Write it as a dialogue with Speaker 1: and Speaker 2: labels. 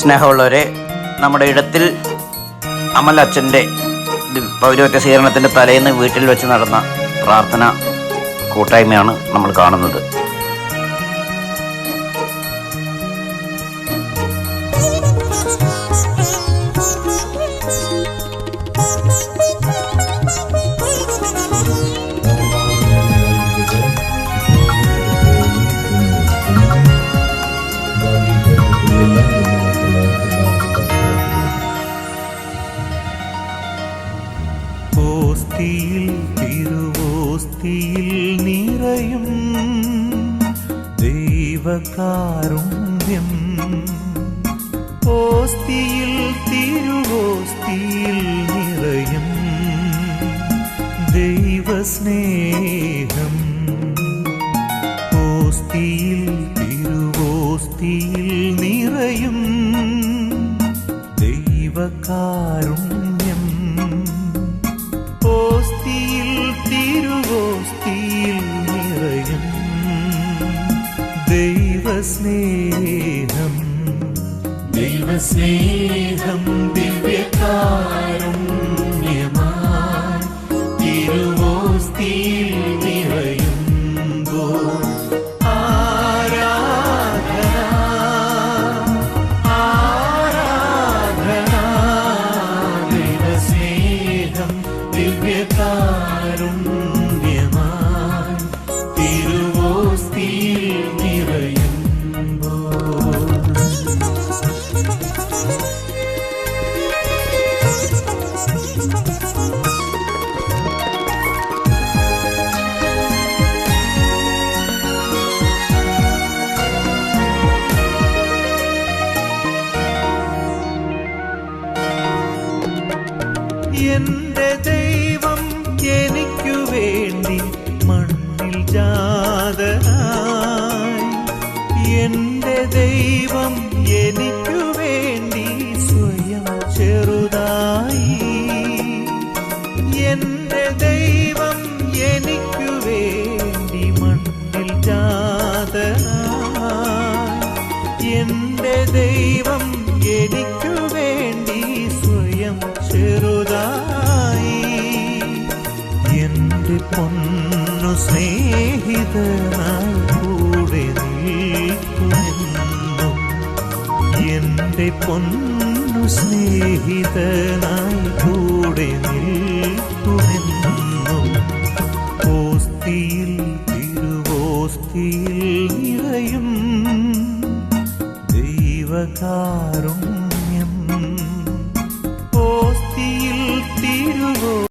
Speaker 1: സ്നേഹമുള്ളവരെ നമ്മുടെ ഇടത്തിൽ അമൽ അച്ഛന്റെ പൗരോത്യ സ്വീകരണത്തിന്റെ തലേന്ന് വീട്ടിൽ വെച്ച് നടന്ന പ്രാർത്ഥന കൂട്ടായ്മയാണ് നമ്മൾ കാണുന്നത്.
Speaker 2: ഓസ്തിയിൽ തിരുവോസ്തിയിൽ നിറയും ദൈവകാരുണ്യം. ഓസ്തിയിൽ തിരുവോസ്തിയിൽ നിറയും ദൈവസ്നേഹം. ഓസ്തിയിൽ തിരുവോസ്തിയിൽ നിറയും ദൈവകാരുണ്യം. ദൈവസ്നേഹം. ദൈവസ്നേഹം ദിവ്യകാരുണ്യമായി തിരുവോസ്തിയിൽ എന്റെ ദൈവം എനിക്കു വേണ്ടി മണ്ണിൽ ജാതനായി. എന്റെ ദൈവം എനിക്കു വേണ്ടി സ്വയം ചെറുതായി. എന്റെ ദൈവം എനിക്കു വേണ്ടി മണ്ണിൽ ജാതനായി. എന്റെ ദൈവം എനിക്കു എന്റെ പൊന്നു സ്നേഹിതനായി കൂടെ നിൽക്കുമെന്നും? എന്റെ പൊന്നു സ്നേഹിതനായി കൂടെ നിൽക്കുമെന്നും? ഓസ്തിയിൽ തിരുവോസ്തിയിൽ നിറയും ദൈവകാരുണ്യം. ഓസ്തിയിൽ തിരുവോ